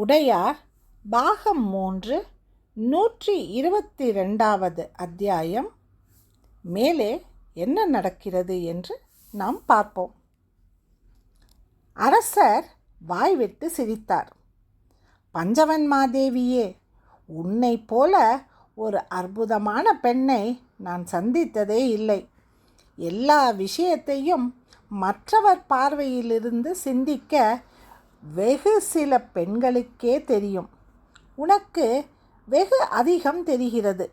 உடையார் பாகம் மூன்று நூற்றி இருபத்தி ரெண்டாவது அத்தியாயம். மேலே என்ன நடக்கிறது என்று நாம் பார்ப்போம். அரசர் வாய்விட்டு சிரித்தார். பஞ்சவன் மாதேவியே உன்னை போல ஒரு அற்புதமான பெண்ணை நான் சந்தித்ததே இல்லை. எல்லா விஷயத்தையும் மற்றவர் பார்வையிலிருந்து சிந்திக்க வெகு சில பெண்களுக்கே தெரியும். உனக்கு வெகு அதிகம் தெரிகிறது.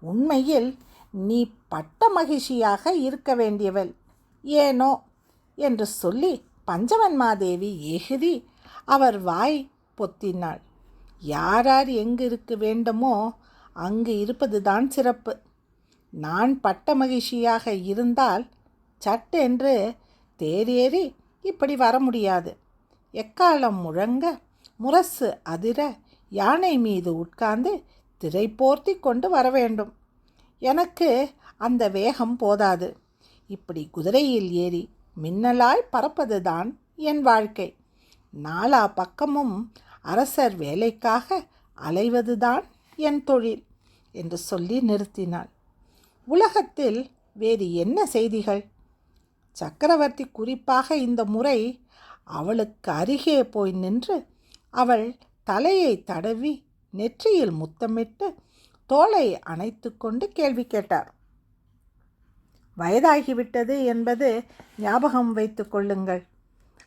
உண்மையில் நீ பட்ட மகிழ்ச்சியாக இருக்க வேண்டியவள். ஏனோ? என்று சொல்லி பஞ்சவன்மாதேவி எகுதி அவர் வாய் பொத்தினாள். யாரார் எங்கு இருக்க வேண்டுமோ அங்கு இருப்பதுதான் சிறப்பு. நான் பட்ட மகிழ்ச்சியாக இருந்தால் சட்டென்று தேரேறி இப்படி வர முடியாது. எக்காலம் முழங்க முரசு அதிர யானை மீது உட்கார்ந்து திரை போர்த்தி கொண்டு வர வேண்டும். எனக்கு அந்த வேகம் போதாது. இப்படி குதிரையில் ஏறி மின்னலாய் பறப்பதுதான் என் வாழ்க்கை. நாலா பக்கமும் அரசர் வேலைக்காக அலைவதுதான் என் தொழில் என்று சொல்லி நிறுத்தினாள். உலகத்தில் வேறு என்ன செய்திகள்? சக்கரவர்த்தி குறிப்பாக இந்த முறை அவளுக்கு அருகே போய் நின்று அவள் தலையை தடவி நெற்றியில் முத்தமிட்டு தோலை அணைத்து கொண்டு கேள்வி கேட்டார். வயதாகிவிட்டது என்பது ஞாபகம் வைத்து கொள்ளுங்கள்.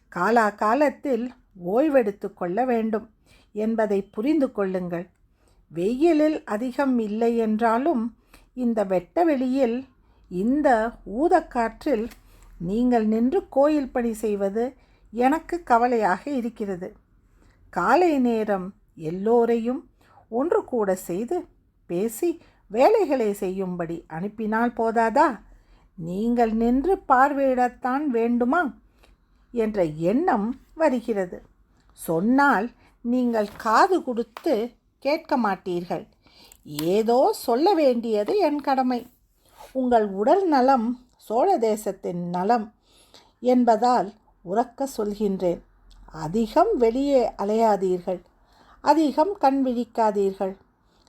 காலா காலத்தில் ஓய்வெடுத்து கொள்ள வேண்டும் என்பதை புரிந்து கொள்ளுங்கள். வெயிலில் அதிகம் இல்லை என்றாலும் இந்த வெட்ட வெளியில் இந்த ஊதக்காற்றில் நீங்கள் நின்று கோயில் பணி செய்வது எனக்கு கவலையாக இருக்கிறது. காலை நேரம் எல்லோரையும் ஒன்று கூட செய்து பேசி வேலைகளை செய்யும்படி அனுப்பினால் போதாதா? நீங்கள் நின்று பார்வையிடத்தான் வேண்டுமா? என்ற எண்ணம் வருகிறது. சொன்னால் நீங்கள் காது கொடுத்து கேட்க மாட்டீர்கள். ஏதோ சொல்ல வேண்டியது என் கடமை. உங்கள் உடல் நலம் சோழ தேசத்தின் நலம் என்பதால் உறக்க சொல்கின்றேன். அதிகம் வெளியே அலையாதீர்கள். அதிகம் கண் விழிக்காதீர்கள்.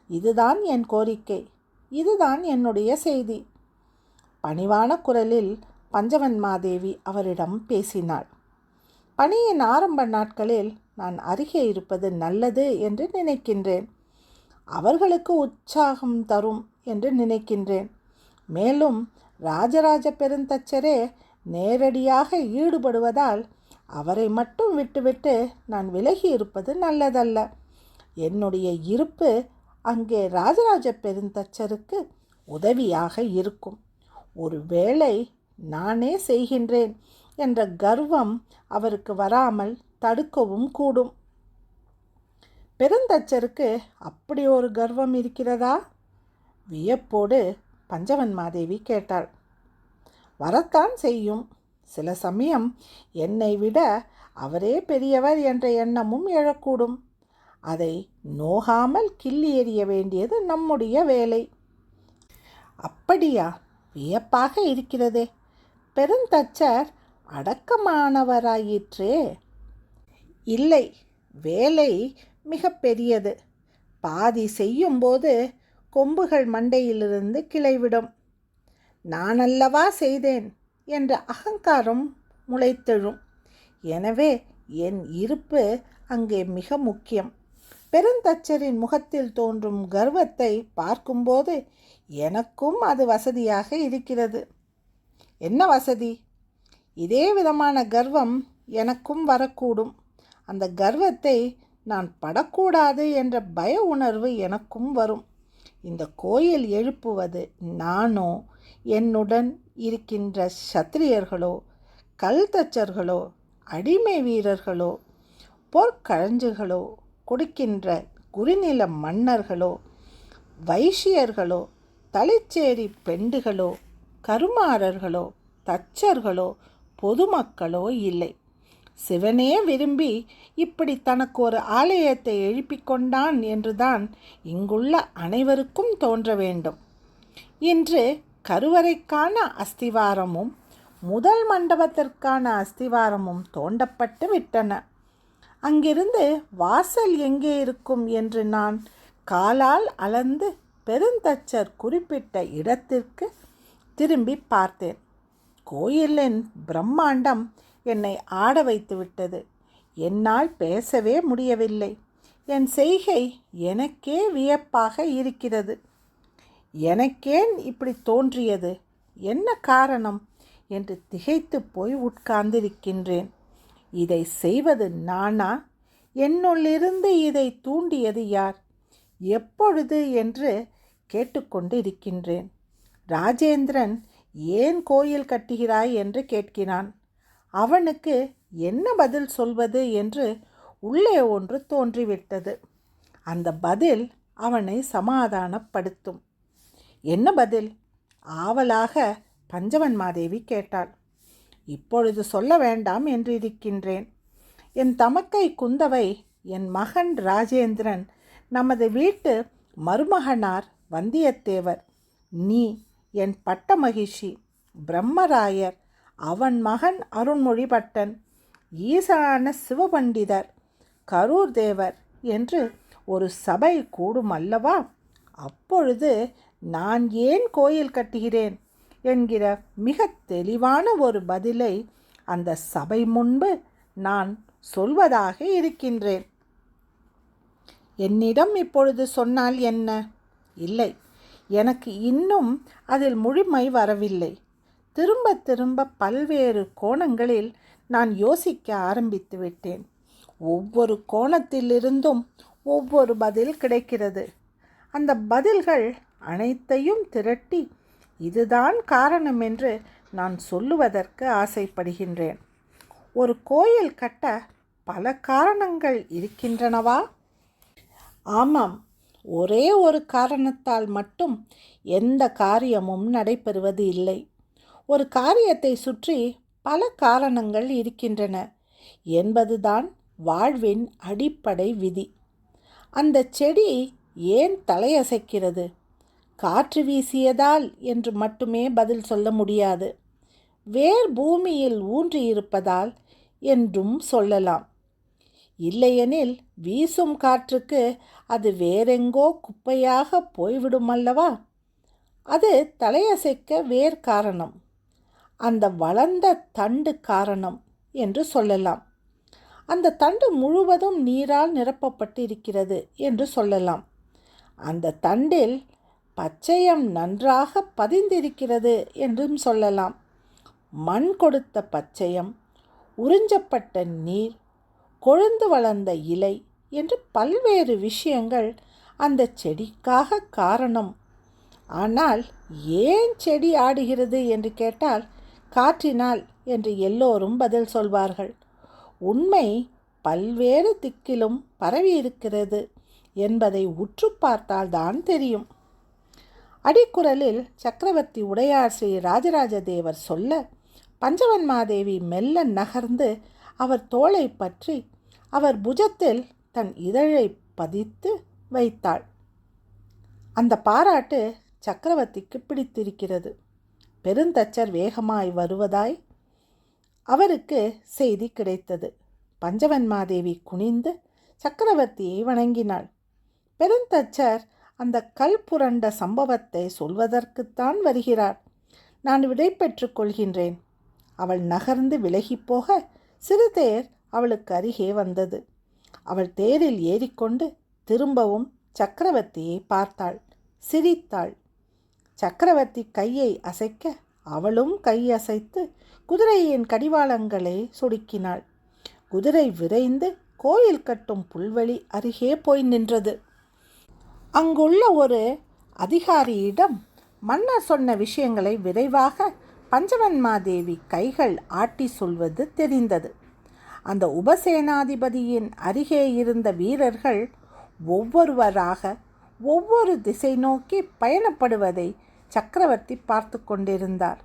இதுதான் என் கோரிக்கை. இதுதான் என்னுடைய செய்தி. பணிவான குரலில் பஞ்சவன் மாதேவி அவரிடம் பேசினாள். பணியின் ஆரம்ப நாட்களில் நான் அருகே இருப்பது நல்லது என்று நினைக்கின்றேன். அவர்களுக்கு உற்சாகம் தரும் என்று நினைக்கின்றேன். மேலும் ராஜராஜ பெருந்தச்சரே நேரடியாக ஈடுபடுவதால் அவரை மட்டும் விட்டுவிட்டு நான் விலகி இருப்பது நல்லதல்ல. என்னுடைய இருப்பு அங்கே ராஜராஜ பெருந்தச்சருக்கு உதவியாக இருக்கும். ஒரு வேளை நானே செய்கின்றேன் என்ற கர்வம் அவருக்கு வராமல் தடுக்கவும் கூடும். பெருந்தச்சருக்கு அப்படி ஒரு கர்வம் இருக்கிறதா? வியப்போடு பஞ்சவன் மாதேவி கேட்டாள். வரத்தான் செய்யும். சில சமயம் என்னை விட அவரே பெரியவர் என்ற எண்ணமும் எழக்கூடும். அதை நோகாமல் கிள்ளி எறிய வேண்டியது நம்முடைய வேலை. அப்படியா? வியப்பாக இருக்கிறதே. பெருந்தச்சர் அடக்கமானவராயிற்றே. இல்லை வேலை மிக பெரியது. பாதி செய்யும்போது கொம்புகள் மண்டையிலிருந்து கிளைவிடும். நானல்லவா செய்தேன் என்ற அகங்காரம் முளைத்தெழும். எனவே என் இருப்பு அங்கே மிக முக்கியம். பெருந்தச்சரின் முகத்தில் தோன்றும் கர்வத்தை பார்க்கும்போது எனக்கும் அது வசதியாக இருக்கிறது. என்ன வசதி? இதே விதமான கர்வம் எனக்கும் வரக்கூடும். அந்த கர்வத்தை நான் படக்கூடாது என்ற பய உணர்வு எனக்கும் வரும். இந்த கோயில் எழுப்புவது நானோ என்னுடன் இருக்கின்ற சத்திரியர்களோ கல் தச்சர்களோ அடிமை வீரர்களோ போர்க்கழஞ்சுகளோ கொடுக்கின்ற குறுநில மன்னர்களோ வைஷ்யர்களோ தலைச்சேரி பெண்டுகளோ கருமாறர்களோ தச்சர்களோ பொதுமக்களோ இல்லை. சிவனே விரும்பி இப்படி தனக்கு ஒரு ஆலயத்தை எழுப்பிக் கொண்டான் என்றுதான் இங்குள்ள அனைவருக்கும் தோன்ற வேண்டும். இன்று கருவறைக்கான அஸ்திவாரமும் முதல் மண்டபத்திற்கான அஸ்திவாரமும் தோண்டப்பட்டு விட்டன. அங்கிருந்து வாசல் எங்கே இருக்கும் என்று நான் காலால் அளந்து பெருந்தச்சர் குறிப்பிட்ட இடத்திற்கு திரும்பி பார்த்தேன். கோயிலின் பிரம்மாண்டம் என்னை ஆட வைத்து விட்டது. என்னால் பேசவே முடியவில்லை. என் செய்கை எனக்கே வியப்பாக இருக்கிறது. எனக்கேன் இப்படி தோன்றியது. என்ன காரணம்? என்று திகைத்து போய் உட்கார்ந்திருக்கின்றேன். இதை செய்வது நானா? என்னுள்ளிருந்து இதை தூண்டியது யார்? எப்பொழுது என்று கேட்டுக்கொண்டு இருக்கின்றேன் ராஜேந்திரன் ஏன் கோயில் கட்டுகிறாய் என்று கேட்கிறான். அவனுக்கு என்ன பதில் சொல்வது என்று உள்ளே ஒன்று தோன்றிவிட்டது. அந்த பதில் அவனை சமாதானப்படுத்தும். என்ன பதில்? ஆவலாக பஞ்சவன் மாதேவி கேட்டாள். இப்பொழுது சொல்ல வேண்டாம் என்று இருக்கின்றேன். என் தமக்கை குந்தவை என் மகன் ராஜேந்திரன் நமது வீட்டு மருமகனார் வந்தியத்தேவர் நீ என் பட்ட மகிழ்ச்சி பிரம்மராயர் அவன் மகன் அருண்மொழிபட்டன் ஈசான சிவபண்டிதர் கரூர் தேவர் என்று ஒரு சபை கூடும் அல்லவா? அப்பொழுது நான் ஏன் கோயில் கட்டுகிறேன்? என்கிற மிக தெளிவான ஒரு பதிலை அந்த சபை முன்பு நான் சொல்வதாக இருக்கின்றேன். என்னிடம் இப்பொழுது சொன்னால் என்ன? இல்லை. எனக்கு இன்னும் அதில் முழுமை வரவில்லை. திரும்ப திரும்ப பல்வேறு கோணங்களில் நான் யோசிக்க ஆரம்பித்து விட்டேன். ஒவ்வொரு கோணத்திலிருந்தும் ஒவ்வொரு பதில் கிடைக்கிறது. அந்த பதில்கள் அனைத்தையும் திரட்டி இதுதான் காரணம் என்று நான் சொல்லுவதற்கு ஆசைப்படுகின்றேன். ஒரு கோயில் கட்ட பல காரணங்கள் இருக்கின்றனவா? ஆமாம் ஒரே ஒரு காரணத்தால் மட்டும் எந்த காரியமும் நடைபெறுவது இல்லை. ஒரு காரியத்தை சுற்றி பல காரணங்கள் இருக்கின்றன. என்பதுதான் வாழ்வின் அடிப்படை விதி. அந்த செடி ஏன் தலையசைக்கிறது? காற்று வீசியதால் என்று மட்டுமே பதில் சொல்ல முடியாது. வேர் பூமியில் ஊன்றியிருப்பதால் என்றும் சொல்லலாம். இல்லையெனில் வீசும் காற்றுக்கு அது வேறெங்கோ குப்பையாக போய்விடும் அல்லவா அது தலையசைக்க வேர் காரணம். அந்த வளர்ந்த தண்டு காரணம் என்று சொல்லலாம். அந்த தண்டு முழுவதும் நீரால் நிரப்பப்பட்டு இருக்கிறது என்று சொல்லலாம். அந்த தண்டில் பச்சையம் நன்றாக பதிந்திருக்கிறது என்றும் சொல்லலாம். மண் கொடுத்த பச்சையம் உறிஞ்சப்பட்ட நீர் கொழுந்து வளர்ந்த இலை என்று பல்வேறு விஷயங்கள் அந்த செடிக்காக காரணம். ஆனால் ஏன் செடி ஆடுகிறது என்று கேட்டால் காற்றினால் என்று எல்லோரும் பதில் சொல்வார்கள். உண்மை பல்வேறு திக்கிலும் பரவி இருக்கிறது என்பதை உற்று பார்த்தால்தான் தெரியும். அடிக்குரலில் சக்கரவர்த்தி உடையார் ஸ்ரீ ராஜராஜ தேவர் சொல்ல பஞ்சவன்மாதேவி மெல்ல நகர்ந்து அவர் தோளை பற்றி அவர் புஜத்தில் தன் இதழை பதித்து வைத்தாள். அந்த பாராட்டு சக்கரவர்த்திக்கு பிடித்திருக்கிறது. பெருந்தச்சர் வேகமாய் வருவதாய் அவருக்கு செய்தி கிடைத்தது. பஞ்சவன்மாதேவி குனிந்து சக்கரவர்த்தியை வணங்கினாள். பெருந்தச்சர் அந்த கல் புரண்ட சம்பவத்தை சொல்வதற்குத்தான் வருகிறார் நான் விடை கொள்கின்றேன். அவள் நகர்ந்து விலகிப்போக சிறு தேர் அவளுக்கு அருகே வந்தது. அவள் தேரில் ஏறிக்கொண்டு திரும்பவும் சக்கரவர்த்தியை பார்த்தாள். சிரித்தாள். சக்கரவர்த்தி கையை அசைக்க அவளும் கையசைத்து குதிரையின் கடிவாளங்களை சுடுக்கினாள். குதிரை விரைந்து கோயில் கட்டும் புல்வெளி அருகே போய் நின்றது. அங்குள்ள ஒரு அதிகாரியிடம் மன்னர் சொன்ன விஷயங்களை விரைவாக பஞ்சவன்மாதேவி கைகள் ஆட்டி சொல்வது தெரிந்தது. அந்த உபசேனாதிபதியின் அருகே இருந்த வீரர்கள் ஒவ்வொருவராக ஒவ்வொரு திசை நோக்கி பயணப்படுவதை சக்கரவர்த்தி பார்த்து கொண்டிருந்தார்.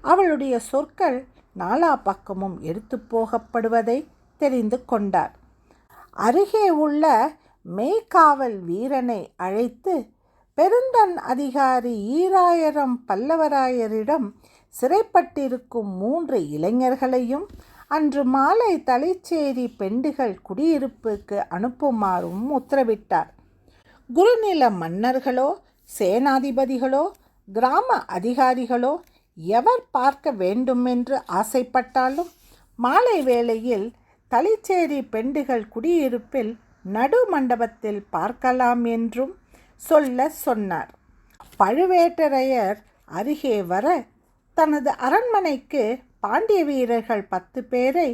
அவளுடைய சொற்கள் நாலா பக்கமும் எடுத்து போகப்படுவதை தெரிந்து கொண்டார். அருகே உள்ள மேய்காவல் வீரனை அழைத்து பெருந்தன் அதிகாரி ஈராயிரம் பல்லவராயரிடம் சிறைப்பட்டிருக்கும் மூன்று இளைஞர்களையும் அன்று மாலை தலைச்சேரி பெண்டுகள் குடியிருப்புக்கு அனுப்புமாறும் உத்தரவிட்டார். குருநில மன்னர்களோ சேனாதிபதிகளோ கிராம அதிகாரிகளோ எவர் பார்க்க வேண்டுமென்று ஆசைப்பட்டாலும் மாலை வேளையில் தலிச்சேரி பெண்டுகள் குடியிருப்பில் நடு மண்டபத்தில் பார்க்கலாம் என்றும் சொல்ல சொன்னார். பழுவேட்டரையர் அருகே வர தனது அரண்மனைக்கு பாண்டிய வீரர்கள் பத்து பேரை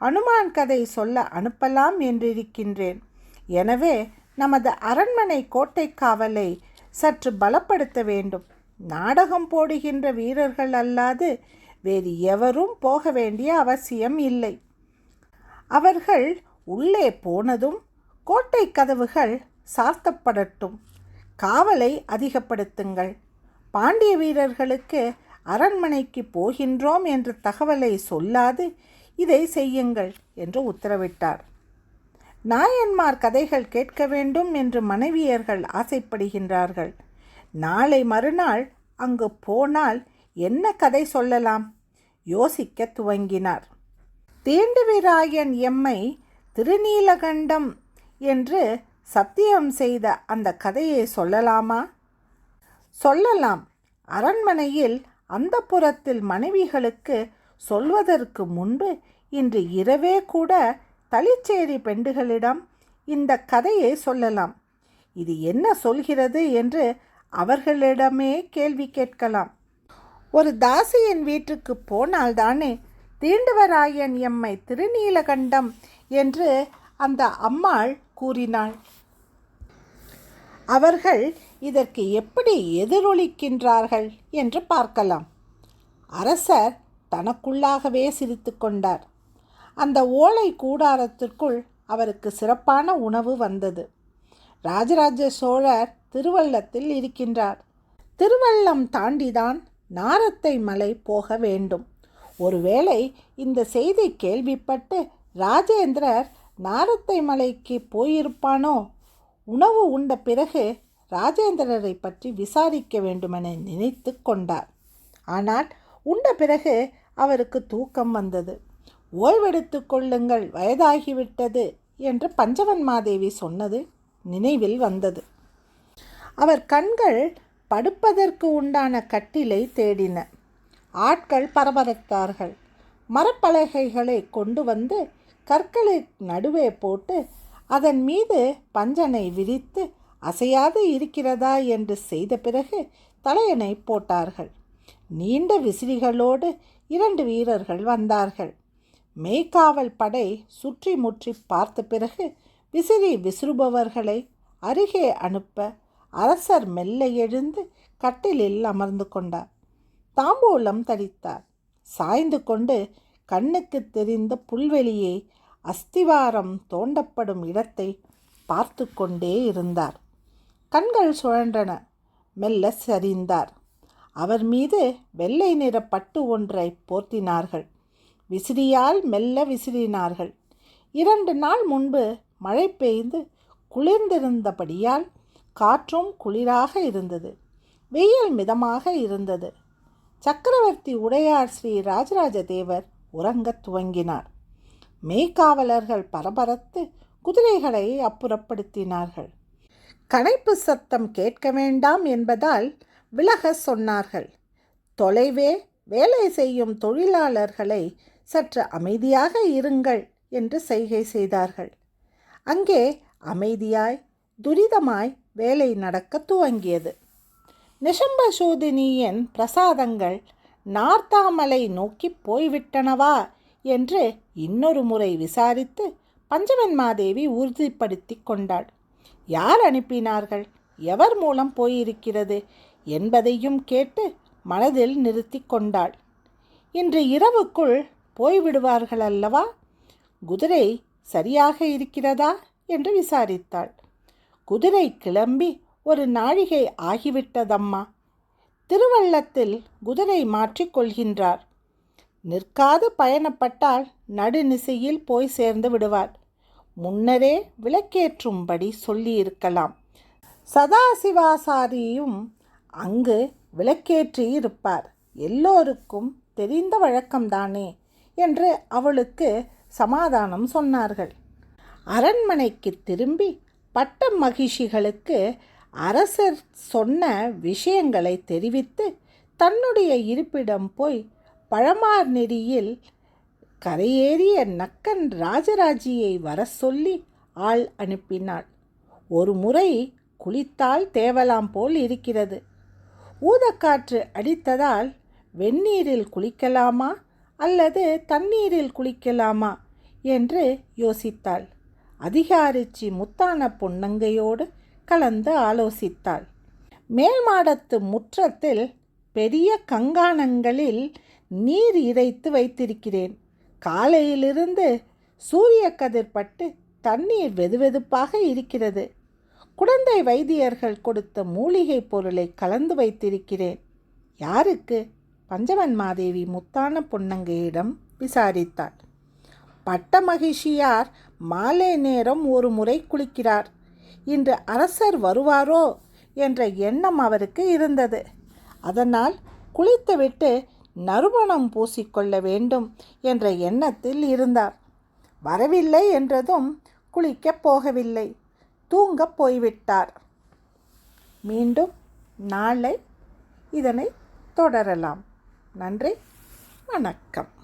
அனுமான் கதை சொல்ல அனுப்பலாம் என்றிருக்கின்றேன். எனவே நமது அரண்மனை கோட்டை காவலை சற்று பலப்படுத்த வேண்டும். நாடகம் போடுகின்ற வீரர்கள் அல்லாது வேறு எவரும் போக வேண்டிய அவசியம் இல்லை. அவர்கள் உள்ளே போனதும் கோட்டை கதவுகள் சார்த்தப்படட்டும். காவலை அதிகப்படுத்துங்கள். பாண்டிய வீரர்களுக்கு அரண்மனைக்கு போகின்றோம் என்ற தகவலை சொல்லாது இதை செய்யுங்கள் என்று உத்தரவிட்டார். நாயன்மார் கதைகள் கேட்க வேண்டும் என்று மனைவியர்கள் ஆசைப்படுகின்றார்கள். நாளை மறுநாள் அங்கு போனால் என்ன கதை சொல்லலாம்? யோசிக்க துவங்கினார். தீண்டுவிராயன் எம்மை திருநீலகண்டம் என்று சத்தியம் செய்த அந்த கதையை சொல்லலாமா? சொல்லலாம். அரண்மனையில் அந்த புறத்தில் மனைவிகளுக்கு சொல்வதற்கு முன்பு இன்று இரவே கூட தளிச்சேரி பெண்டுகளிடம் இந்த கதையை சொல்லலாம். இது என்ன சொல்கிறது என்று அவர்களிடமே கேள்வி கேட்கலாம். ஒரு தாசியின் வீட்டுக்கு போனால்தானே தீண்டுவராயன் எம்மை திருநீலகண்டம் என்று அந்த அம்மாள் கூறினாள். அவர்கள் இதற்கு எப்படி எதிரொலிக்கின்றார்கள்? என்று பார்க்கலாம். அரசர் தனக்குள்ளாகவே சிரித்து கொண்டார். அந்த ஓலை கூடாரத்திற்குள் அவருக்கு சிறப்பான உணவு வந்தது. ராஜராஜ சோழர் திருவள்ளத்தில் இருக்கின்றார். திருவள்ளம் தாண்டிதான் நாரத்தை மலை போக வேண்டும். ஒருவேளை இந்த செய்தி கேள்விப்பட்டு ராஜேந்திரர் நாரத்தை மலைக்கு போயிருப்பானோ? உணவு உண்ட பிறகு ராஜேந்திரரை பற்றி விசாரிக்க வேண்டுமென நினைத்து கொண்டார். ஆனால் உண்ட பிறகு அவருக்கு தூக்கம் வந்தது. ஓய்வெடுத்து கொள்ளுங்கள் வயதாகிவிட்டது என்று பஞ்சவன் மாதேவி சொன்னது நினைவில் வந்தது. அவர் கண்கள் படுப்பதற்கு உண்டான கட்டிலை தேடின. ஆட்கள் பரபரத்தார்கள். மரப்பலகைகளை கொண்டு வந்து கற்களை நடுவே போட்டு அதன் மீது பஞ்சனை விரித்து அசையாது இருக்கிறதா என்று செய்த பிறகு தலையணை போட்டார்கள். நீண்ட விசிறிகளோடு இரண்டு வீரர்கள் வந்தார்கள். மெய்க்காவல் படை சுற்றி முற்றி பார்த்த பிறகு விசிறி விசிறுபவர்களை அருகே அனுப்ப அரசர் மெல்ல எழுந்து கட்டிலில் அமர்ந்து கொண்டார். தாம்பூலம் தரித்தார். சாய்ந்து கொண்டு கண்ணுக்கு தெரிந்த புல்வெளியை அஸ்திவாரம் தோண்டப்படும் இடத்தை பார்த்து கொண்டே இருந்தார். கண்கள் சுழன்றன. மெல்ல சரிந்தார். அவர் மீது வெள்ளை நிற பட்டு ஒன்றை போர்த்தினார்கள். விசிறியால் மெல்ல விசிறினார்கள். இரண்டு நாள் முன்பு மழை பெய்து குளிர்ந்திருந்தபடியால் காற்றும் குளிராக இருந்தது. வெயில் மிதமாக இருந்தது. சக்கரவர்த்தி உடையார் ஸ்ரீ ராஜராஜ தேவர் உறங்கத் துவங்கினார். மெய்க்காவலர்கள் பரபரத்து குதிரைகளை அப்புறப்படுத்தினார்கள். கணைப்பு சத்தம் கேட்க வேண்டாம் என்பதால் விலக சொன்னார்கள். தொலைவே வேலை செய்யும் தொழிலாளர்களை சற்று அமைதியாக இருங்கள் என்று செய்கை செய்தார்கள். அங்கே அமைதியாய் துரிதமாய் வேலை நடக்க துவங்கியது. நிஷம்பசோதினியின் பிரசாதங்கள் நார்த்தாமலை நோக்கி போய்விட்டனவா என்று இன்னொரு முறை விசாரித்து பஞ்சவன்மாதேவி உறுதிப்படுத்தி கொண்டாள். யார் அனுப்பினார்கள்? எவர் மூலம் போயிருக்கிறது? என்பதையும் கேட்டு மனதில் நிறுத்தி கொண்டாள். இன்று இரவுக்குள் போய்விடுவார்கள் அல்லவா? குதிரை சரியாக இருக்கிறதா? என்று விசாரித்தாள். குதிரை கிளம்பி ஒரு நாழிகை ஆகிவிட்டதம்மா. திருவள்ளத்தில் குதிரை மாற்றிக் கொள்கின்றார். நிற்காது பயணப்பட்டால் நடுநிசையில் போய் சேர்ந்து விடுவார். முன்னரே விளக்கேற்றும்படி சொல்லியிருக்கலாம். சதாசிவாசாரியும் அங்கு விளக்கேற்றி இருப்பார். எல்லோருக்கும் தெரிந்த வழக்கம்தானே என்று அவளுக்கு சமாதானம் சொன்னார்கள். அரண்மனைக்கு திரும்பி பட்ட மகிழ்ச்சிகளுக்கு அரசர் சொன்ன விஷயங்களை தெரிவித்து தன்னுடைய இருப்பிடம் போய் பழமார் நெறியில் கரையேறிய நக்கன் ராஜராஜியை வர சொல்லி ஆள் அனுப்பினாள். ஒரு முறை குளித்தால் தேவலாம் போல் இருக்கிறது. ஊதக்காற்று அடித்ததால் வெந்நீரில் குளிக்கலாமா அல்லது தண்ணீரில் குளிக்கலாமா என்று யோசித்தாள். அதிகாரிச்சி முத்தான பொன்னங்கையோடு கலந்து ஆலோசித்தாள். மேல்மாடத்து முற்றத்தில் பெரிய கங்காணங்களில் நீர் இறைத்து வைத்திருக்கிறேன். காலையிலிருந்து சூரிய கதிர் பட்டு தண்ணீர் வெதுவெதுப்பாக இருக்கிறது. குழந்தை வைத்தியர்கள் கொடுத்த மூலிகை பொருளை கலந்து வைத்திருக்கிறேன். யாருக்கு? பஞ்சவன் மாதேவி முத்தான பொன்னங்கையிடம் விசாரித்தாள். பட்ட மகிழ்ச்சியார் மாலை நேரம் ஒரு முறை குளிக்கிறார். இன்று அரசர் வருவாரோ? என்ற எண்ணம் அவருக்கு இருந்தது. அதனால் குளித்துவிட்டு நறுமணம் பூசிக்கொள்ள வேண்டும் என்ற எண்ணத்தில் இருந்தார். வரவில்லை என்றதும் குளிக்கப் போகவில்லை. தூங்கப் போய்விட்டார். மீண்டும் நாளை இதனை தொடரலாம். நன்றி. வணக்கம்.